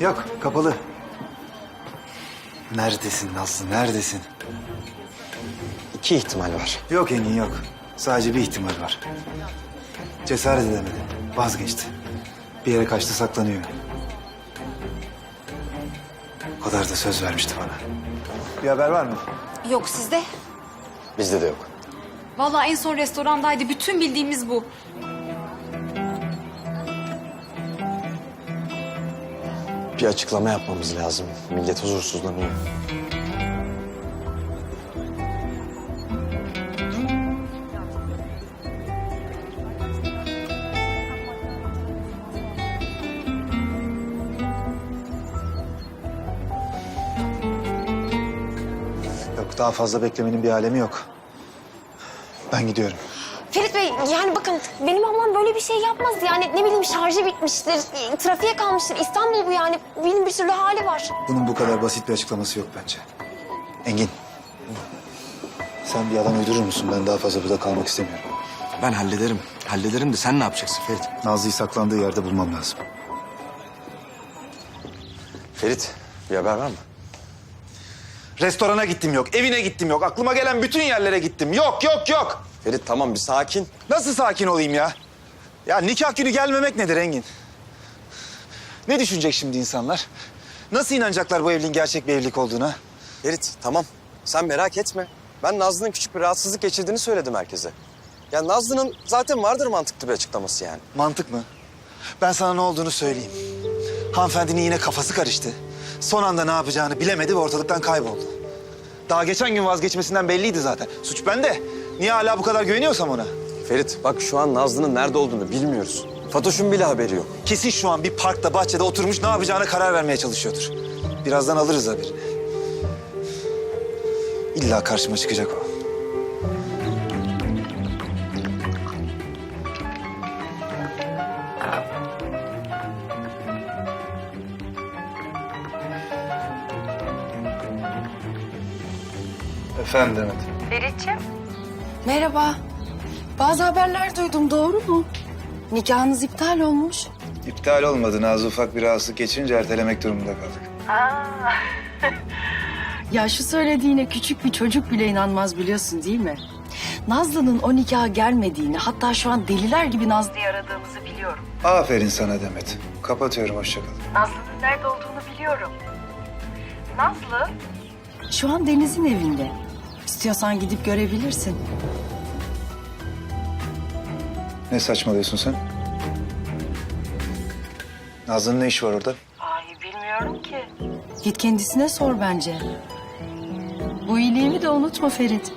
Yok, kapalı. Neredesin Nazlı, neredesin? İki ihtimal var. Yok Engin yok. Sadece bir ihtimal var. Cesaret edemedi. Vazgeçti. Bir yere kaçtı saklanıyor. O kadar da söz vermişti bana. Bir haber var mı? Yok sizde. Bizde de yok. Vallahi en son restorandaydı. Bütün bildiğimiz bu. Bir açıklama yapmamız lazım. Millet huzursuzlanıyor. Yok, daha fazla beklemenin bir alemi yok. Ben gidiyorum. Yani bakın benim ablam böyle bir şey yapmaz. Yani ne bileyim şarjı bitmiştir, trafiğe kalmıştır. İstanbul bu yani. Benim bir sürü hali var. Bunun bu kadar basit bir açıklaması yok bence. Engin. Sen bir yalan uydurur musun? Ben daha fazla burada kalmak istemiyorum. Ben hallederim. Hallederim de sen ne yapacaksın Ferit? Nazlı'yı saklandığı yerde bulmam lazım. Ferit bir haber var mı? Restorana gittim yok, evine gittim yok. Aklıma gelen bütün yerlere gittim. Yok, yok, yok. Ferit tamam bir sakin. Nasıl sakin olayım ya? Ya nikah günü gelmemek nedir Engin? Ne düşünecek şimdi insanlar? Nasıl inanacaklar bu evliliğin gerçek bir evlilik olduğuna? Ferit tamam sen merak etme. Ben Nazlı'nın küçük bir rahatsızlık geçirdiğini söyledim herkese. Ya Nazlı'nın zaten vardır mantıklı bir açıklaması yani. Mantık mı? Ben sana ne olduğunu söyleyeyim. Hanımefendinin yine kafası karıştı. Son anda ne yapacağını bilemedi ve ortalıktan kayboldu. Daha geçen gün vazgeçmesinden belliydi zaten. Suç bende. Niye hala bu kadar güveniyorsam ona? Ferit bak şu an Nazlı'nın nerede olduğunu bilmiyoruz. Fatoş'un bile haberi yok. Kesin şu an bir parkta, bahçede oturmuş ne yapacağına karar vermeye çalışıyordur. Birazdan alırız haberini. İlla karşıma çıkacak o. Efendim Demet. Merhaba. Bazı haberler duydum doğru mu? Nikahınız iptal olmuş. İptal olmadı. Nazlı ufak bir rahatsızlık geçince ertelemek durumunda kaldık. Ya şu söylediğine küçük bir çocuk bile inanmaz biliyorsun değil mi? Nazlı'nın o nikaha gelmediğini hatta şu an deliler gibi Nazlı'yı aradığımızı biliyorum. Aferin sana Demet. Kapatıyorum hoşça kal. Nazlı'nın nerede olduğunu biliyorum. Nazlı? Şu an Deniz'in evinde. İstiyorsan gidip görebilirsin. Ne saçmalıyorsun sen? Nazlı'nın ne işi var orada? Ay bilmiyorum ki. Git kendisine sor bence. Bu iyiliğimi de unutma Ferit.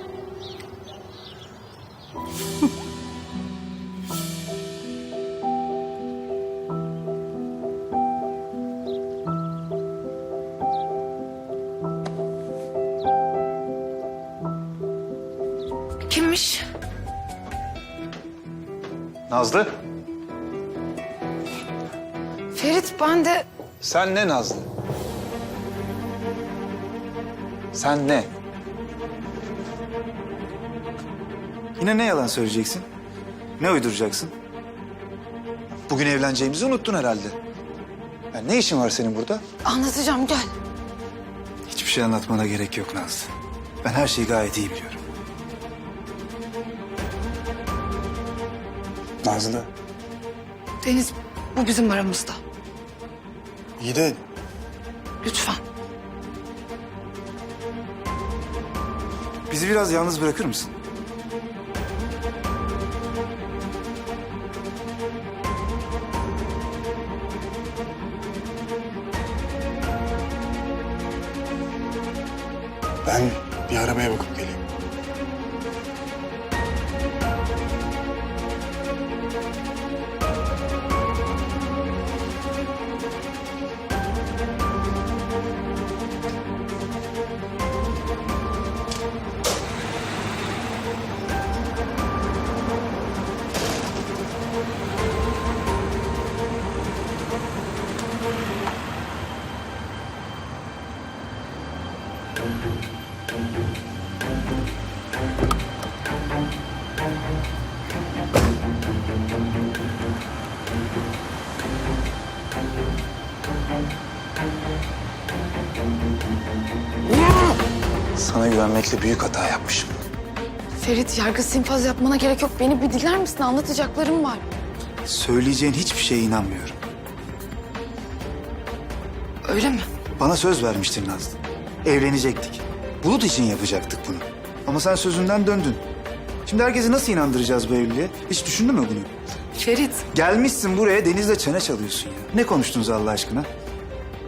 Nazlı? Ferit ben de Sen ne Nazlı? Sen ne? Yine ne yalan söyleyeceksin? Ne uyduracaksın? Bugün evleneceğimizi unuttun herhalde. Ya ne işin var senin burada? anlatacağım gel. Hiçbir şey anlatmana gerek yok Nazlı. Ben her şeyi gayet iyi biliyorum. Nazlı. Deniz bu bizim aramızda. İyi de Lütfen. bizi biraz yalnız bırakır mısın? Güvenmekle büyük hata yapmışım. Ferit yargı sinfaz yapmana gerek yok. Beni bir dinler misin? Anlatacaklarım var. Söyleyeceğin hiçbir şeye inanmıyorum. Öyle mi? Bana söz vermiştin Nazlı. Evlenecektik. Bulut için yapacaktık bunu. Ama sen sözünden döndün. Şimdi herkesi nasıl inandıracağız bu evliliğe? Hiç düşündün mü bunu? Ferit Gelmişsin buraya denizde çene çalıyorsun ya. Ne konuştunuz Allah aşkına?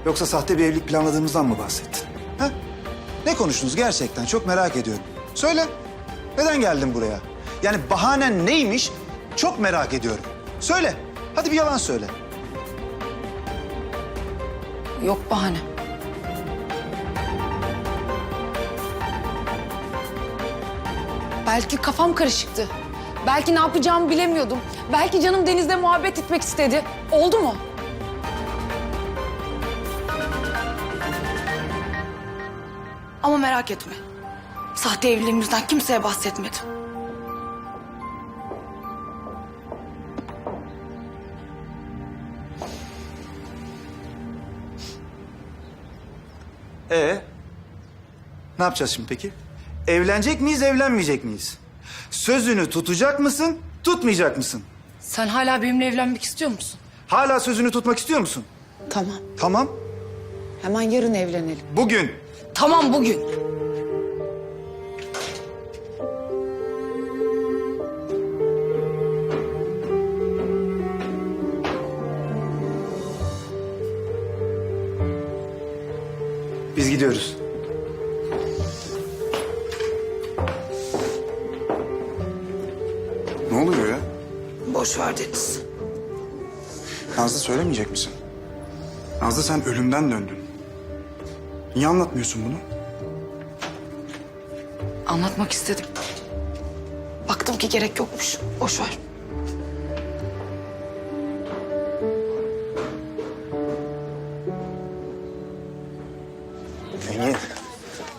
Yoksa sahte bir evlilik planladığımızdan mı bahsettin? Ne konuştunuz gerçekten? Çok merak ediyorum. Söyle. Neden geldin buraya? Yani bahanen neymiş? Çok merak ediyorum. Söyle. Hadi bir yalan söyle. yok bahane. Belki kafam karışıktı. Belki ne yapacağımı bilemiyordum. Belki canım denizde muhabbet etmek istedi. Oldu mu? Ama merak etme. Sahte evliliğimizden kimseye bahsetmedim. Ee? Ne yapacağız şimdi peki? Evlenecek miyiz, evlenmeyecek miyiz? Sözünü tutacak mısın, tutmayacak mısın? Sen hala benimle evlenmek istiyor musun? Hala sözünü tutmak istiyor musun? Tamam. Tamam. Hemen yarın evlenelim. Bugün. Tamam bugün. Biz gidiyoruz. Ne oluyor ya? Boş ver Deniz. Nazlı söylemeyecek misin? Nazlı sen ölümden döndün. Niye anlatmıyorsun bunu? Anlatmak istedim. Baktım ki gerek yokmuş. Boş ver. Engin.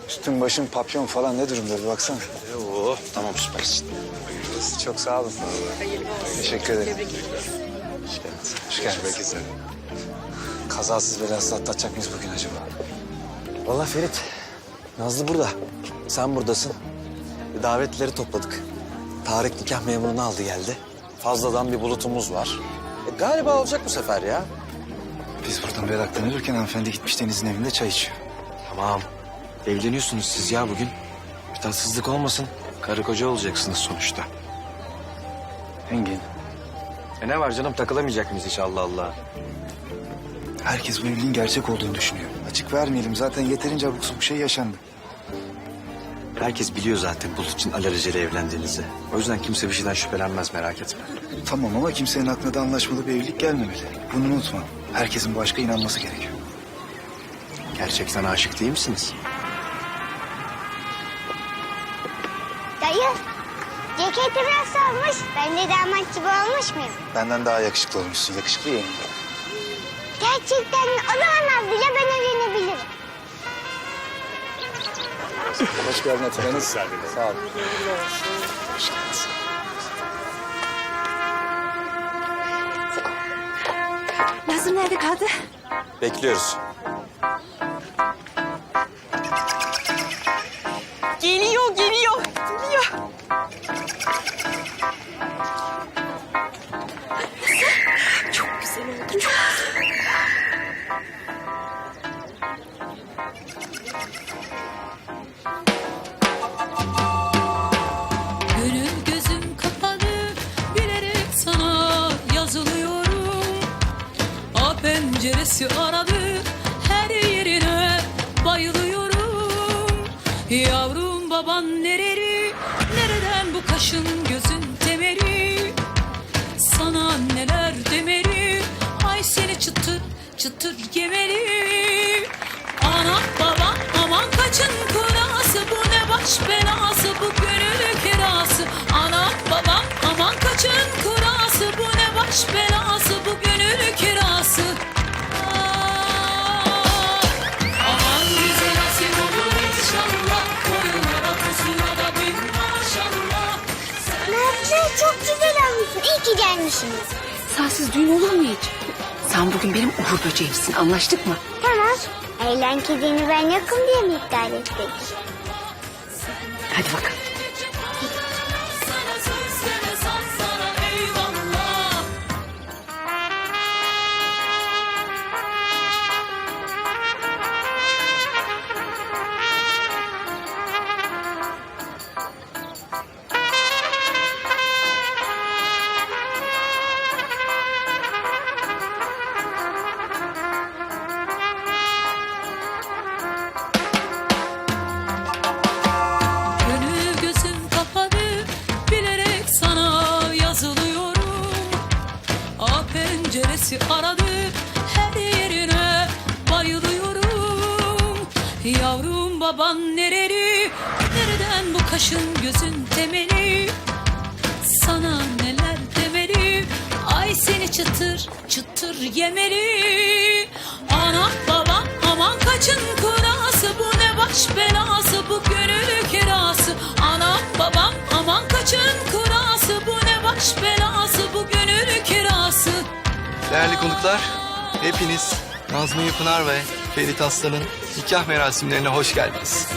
Üstün başın papyon falan ne durumda bir baksana. Oo, tamam süpersin. Çok sağ olun. Teşekkür ederim. Hoş geldiniz. Kazasız belasız atlatacak mıyız bugün acaba? Vallahi Ferit, Nazlı burada. Sen buradasın. Bir davetlileri topladık. Tarık nikah memurunu aldı geldi. Fazladan bir bulutumuz var. E, galiba olacak bu sefer ya. Biz buradan meraklanırken hanımefendi gitmiş Deniz'in evinde çay içiyor. Tamam. Evleniyorsunuz siz ya bugün. Bir tatsızlık olmasın. Karı koca olacaksınız sonuçta. Engin. E ne var canım takılamayacak mıyız hiç Allah Allah. Herkes bu evliliğin gerçek olduğunu düşünüyor. Açık vermeyelim zaten yeterince abuk sabuk şey yaşandı. Herkes biliyor zaten Bulut için alelacele evlendiğinizi. O yüzden kimse bir şeyden şüphelenmez merak etme. Tamam ama kimsenin aklına da anlaşmalı bir evlilik gelmemeli. Bunu unutma. Herkesin bu aşka inanması gerekiyor. Gerçekten aşık değil misiniz? Dayı, ceketi biraz sarmış. Ben de damat gibi olmuş muyum? Benden daha yakışıklı olmuşsun. Yakışıklı yeğenim. Gerçekten? O zaman Nazlı'yla Hoş geldin Atilla. Nasılsın? Sağ ol. Nazım nerede kaldı? Bekliyoruz. Penceresi aradı her yerine bayılıyorum. Yavrum baban nereli? Nereden bu kaşın gözün temeri Sana neler demeli? Ay seni çıtır çıtır yemeli. Ana baba aman kaçın kurası bu ne baş belası bu Gelmişsiniz. Sensiz düğün olur mu hiç? Sen bugün benim uğur böceğimsin anlaştık mı? Tamam. Eğlen kedini ben yokum diye mi iptal ettik? Hadi bakalım. Gözün temeli Sana neler demeli ay seni çıtır çıtır yemeli. Ana baba aman kaçın kurası bu ne baş belası bu gönül kirası. Anam babam aman kaçın kurası bu ne baş belası bu gönül kirası. Değerli konuklar, hepiniz Nazmi Pınar ve Ferit Aslan'ın nikah merasimlerine hoş geldiniz.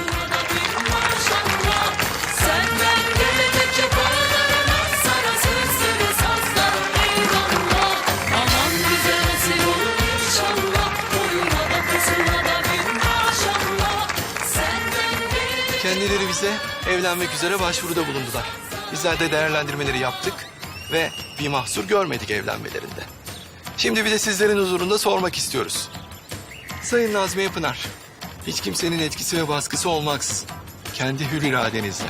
Kendileri bize evlenmek üzere başvuruda bulundular. Bizler de değerlendirmeleri yaptık ve bir mahsur görmedik evlenmelerinde. Şimdi bir de sizlerin huzurunda sormak istiyoruz. Sayın Nazmiye Pınar, hiç kimsenin etkisi ve baskısı olmaksızın kendi hür iradenizle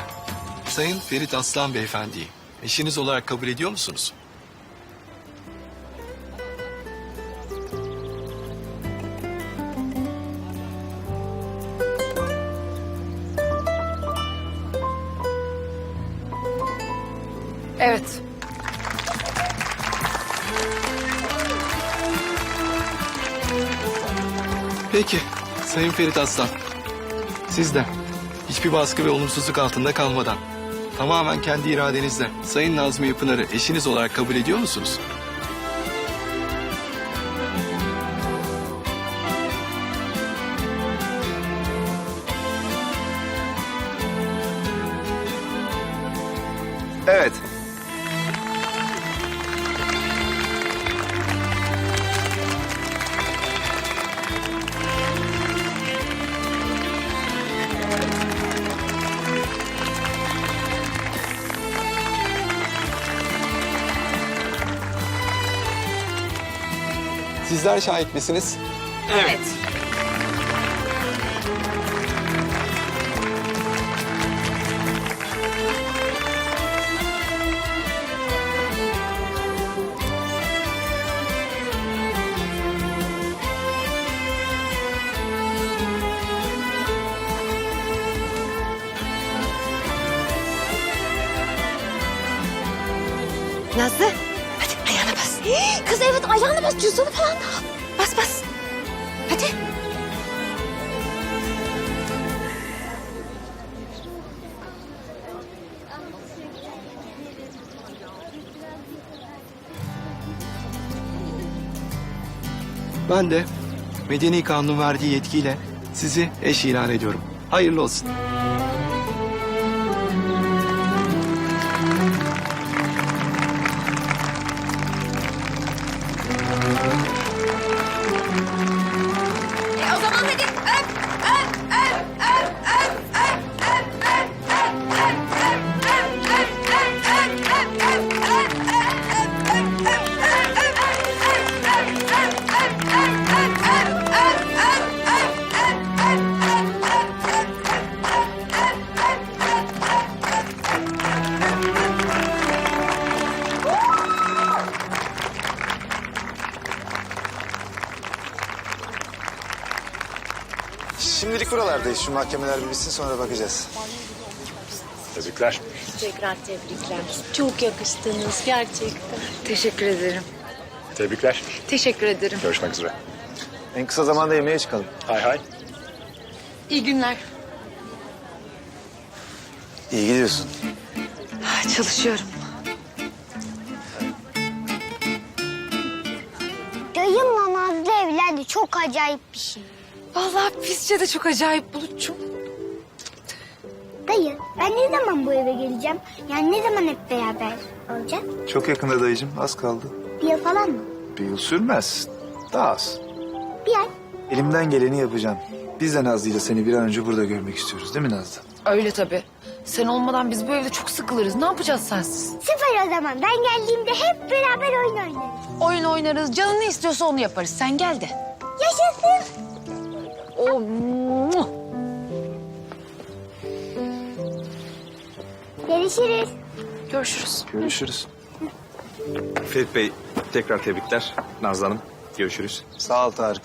Sayın Ferit Aslan Beyefendi'yi eşiniz olarak kabul ediyor musunuz? Evet. Peki, Sayın Ferit Aslan. Siz de hiçbir baskı ve olumsuzluk altında kalmadan tamamen kendi iradenizle Sayın Nazmiye Pınar'ı eşiniz olarak kabul ediyor musunuz? Şahit misiniz? Evet. Nazlı hadi ayağına bas. Kız evet ayağına bas cüzdanı falan da al. Ben de Medeni Kanun'un verdiği yetkiyle sizi eş ilan ediyorum. Hayırlı olsun. Şu mahkemeler bir bitsin sonra bakacağız. Tebrikler. Tekrar tebrikler. Çok yakıştınız gerçekten. Teşekkür ederim. Tebrikler. Teşekkür ederim. Görüşmek üzere. En kısa zamanda yemeğe çıkalım. Hay hay. İyi günler. İyi gidiyorsun. Çalışıyorum. Dayımla Nazlı evlendi. Çok acayip bir şey. Vallahi bizce de çok acayip Bulut'cum. Dayı ben ne zaman bu eve geleceğim? Yani ne zaman hep beraber olacağız? Çok yakında dayıcığım. Az kaldı. Bir yıl falan mı? Bir yıl sürmez. Daha az. Bir ay. Elimden geleni yapacağım. Biz de Nazlı ile seni bir an önce burada görmek istiyoruz değil mi Nazlı? Öyle tabii. Sen olmadan biz bu evde çok sıkılırız. Ne yapacağız sensiz? Süper o zaman. Ben geldiğimde hep beraber oyun oynarız. Oyun oynarız. Canın ne istiyorsa onu yaparız. Sen gel de. Yaşasın. O muah! Görüşürüz. Görüşürüz. Görüşürüz. Ferit Bey tekrar tebrikler. Nazlı Hanım görüşürüz. Sağ ol Tarık.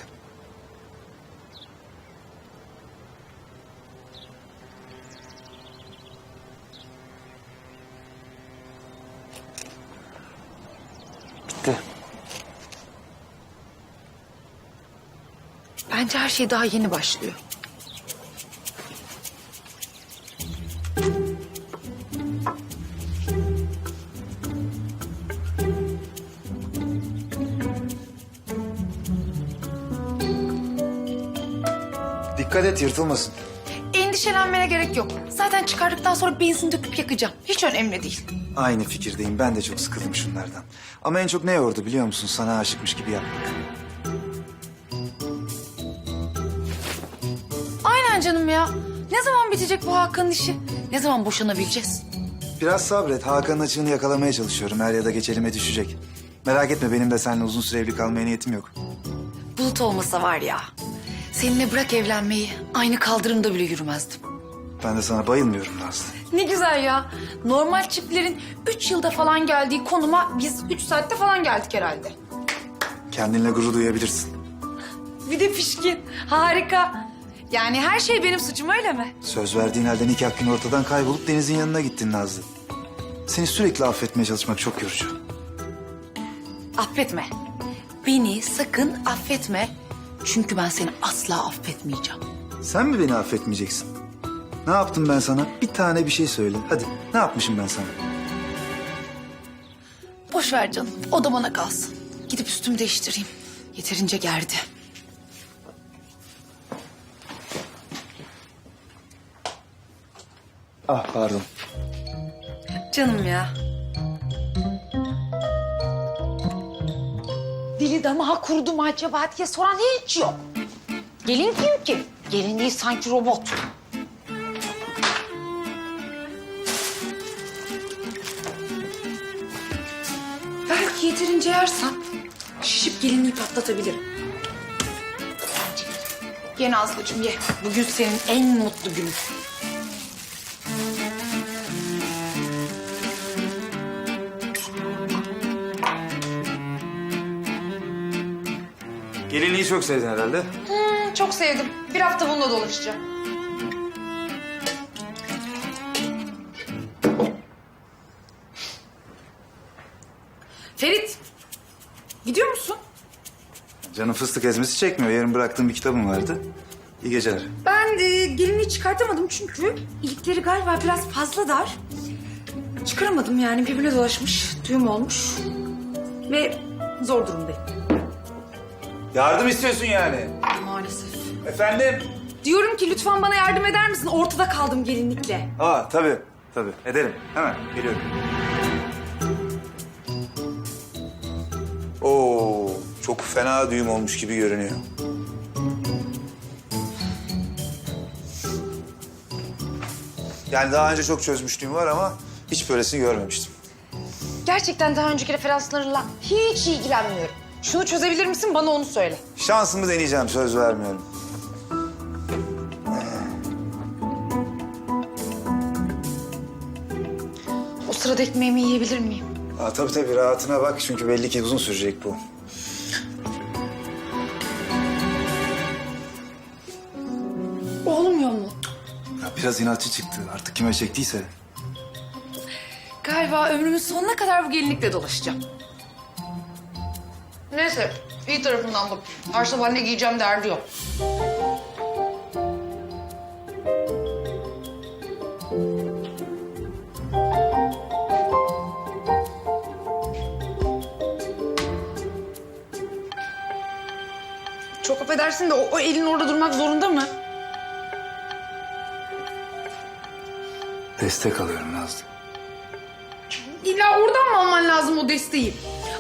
Bitti. Bence her şey daha yeni başlıyor. Dikkat et yırtılmasın. Endişelenmene gerek yok. Zaten çıkardıktan sonra benzin döküp yakacağım. Hiç önemli değil. Aynı fikirdeyim. Ben de çok sıkıldım şunlardan. Ama en çok ne yordu biliyor musun? Sana aşıkmış gibi yapmak. Canım ya. Ne zaman bitecek bu Hakan'ın işi? Ne zaman boşanabileceğiz? Biraz sabret. Hakan'ın açığını yakalamaya çalışıyorum. Er ya da geç elime düşecek. Merak etme benim de seninle uzun süre evli kalmaya niyetim yok. Bulut olmasa var ya. Seninle bırak evlenmeyi. Aynı kaldırımda bile yürümezdim. Ben de sana bayılmıyorum Nazlı. Ne güzel ya. Normal çiftlerin üç yılda falan geldiği konuma biz üç saatte falan geldik herhalde. Kendinle gurur duyabilirsin. Bir de pişkin. Harika. Yani her şey benim suçum öyle mi? Söz verdiğin halde nikah günü ortadan kaybolup Deniz'in yanına gittin Nazlı. Seni sürekli affetmeye çalışmak çok yorucu. Affetme. Beni sakın affetme. Çünkü ben seni asla affetmeyeceğim. Sen mi beni affetmeyeceksin? Ne yaptım ben sana? Bir tane bir şey söyle. Hadi ne yapmışım ben sana? Boş ver canım. O da bana kalsın. Gidip üstümü değiştireyim. Yeterince gerdi. Ah pardon. Canım ya. Dili damağı kurudu mu acaba diye soran hiç yok. Gelin kim ki? Gelin değil sanki robot. Belki yeterince yersem şişip gelinliği patlatabilirim. Ye Nazlıcığım ye. Bugün senin en mutlu günün. Çok sevdin herhalde. Hmm, çok sevdim. Bir hafta bununla dolaşacağım. Ferit, gidiyor musun? Canım fıstık ezmesi çekmiyor. Yarın bıraktığım bir kitabım vardı. İyi geceler. Ben e, gelinliği çıkartamadım çünkü ilikleri galiba biraz fazla dar. Çıkaramadım yani birbirine dolaşmış, düğüm olmuş ve zor durumdayım. Yardım istiyorsun yani. Maalesef. Efendim? Diyorum ki lütfen bana yardım eder misin? Ortada kaldım gelinlikle. Aa tabii tabii ederim. Hemen geliyorum. Oo çok fena düğüm olmuş gibi görünüyor. Yani daha önce çok çözmüşlüğüm var ama hiç böylesini görmemiştim. Gerçekten daha önceki referanslarla hiç ilgilenmiyorum. Şunu çözebilir misin? Bana onu söyle. Şansımı deneyeceğim söz vermiyorum. O sırada ekmeğimi yiyebilir miyim? Aa, tabii tabii rahatına bak çünkü belli ki uzun sürecek bu. Olmuyor mu? Ya biraz inatçı çıktı artık kime çektiyse. Galiba ömrümün sonuna kadar bu gelinlikle dolaşacağım. Neyse, iyi tarafından bak. Her sabah ne giyeceğim derdi yok. Çok affedersin de o, o elin orada durmak zorunda mı? Destek alıyorum Nazlı. İlla oradan mı alman lazım o desteği?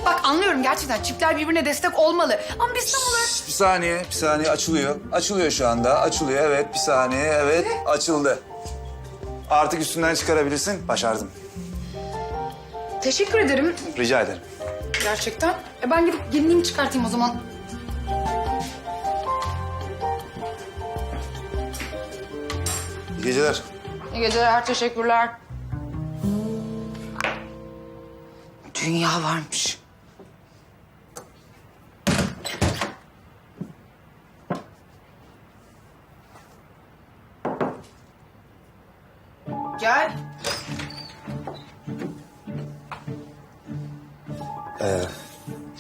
Bak anlıyorum gerçekten çiftler birbirine destek olmalı. Ama biz tam olarak... Bir saniye, bir saniye açılıyor. Açılıyor şu anda. Açılıyor evet bir saniye evet açıldı. Artık üstünden çıkarabilirsin. Başardım. Teşekkür ederim Rica ederim. gerçekten. E ben gidip gelinliğimi çıkartayım o zaman. İyi geceler. İyi geceler, teşekkürler. Dünya varmış.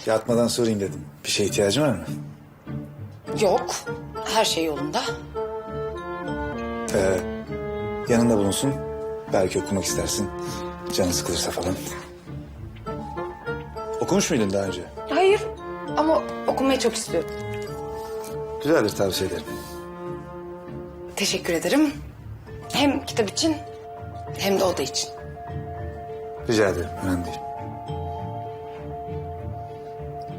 Yatmadan sorayım dedim. Bir şeye ihtiyacın var mı? Yok, her şey yolunda. Ee, yanında bulunsun. Belki okumak istersin. Canın sıkılırsa falan. Okumuş muydun daha önce? Hayır ama okumayı çok istiyorum. Güzeldir tavsiye ederim. Teşekkür ederim. Hem kitap için hem de oda için. Rica ederim. Önemli değil.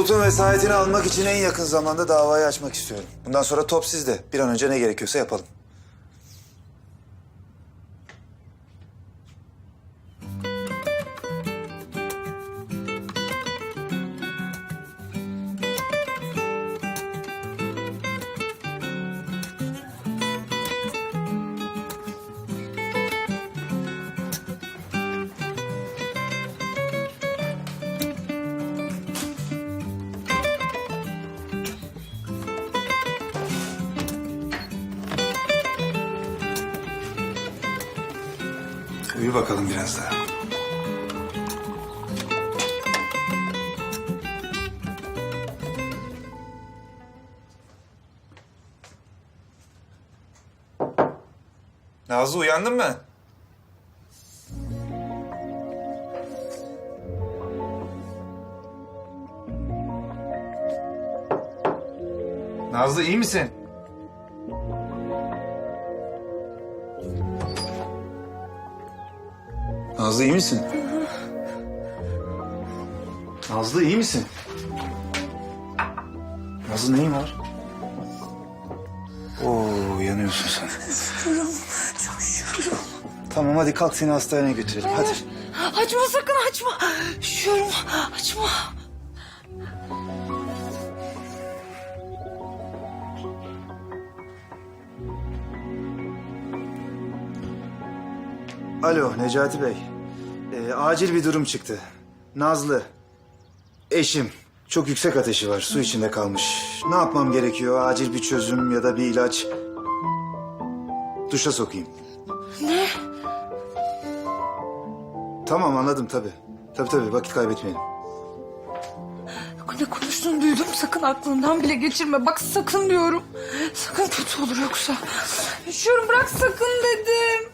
Bulut'un vesayetini almak için en yakın zamanda davayı açmak istiyorum. Bundan sonra top sizde. Bir an önce ne gerekiyorsa yapalım. Nazlı uyandın mı? Nazlı iyi misin? Nazlı iyi misin? Nazlı iyi misin? Nazlı neyin var? Oo yanıyorsun sen. Tamam hadi kalk seni hastaneye götürelim hadi. Açma sakın açma. Üşüyorum açma. Alo Necati Bey. Ee, acil bir durum çıktı. Nazlı. Eşim. Çok yüksek ateşi var. Su içinde kalmış. Ne yapmam gerekiyor? Acil bir çözüm ya da bir ilaç. Duşa sokayım. Tamam anladım tabii. Tabii tabii vakit kaybetmeyelim. Ne konuştuğunu duydum sakın aklından bile geçirme. Bak sakın diyorum. Sakın kötü olur yoksa. Üşüyorum bırak sakın dedim.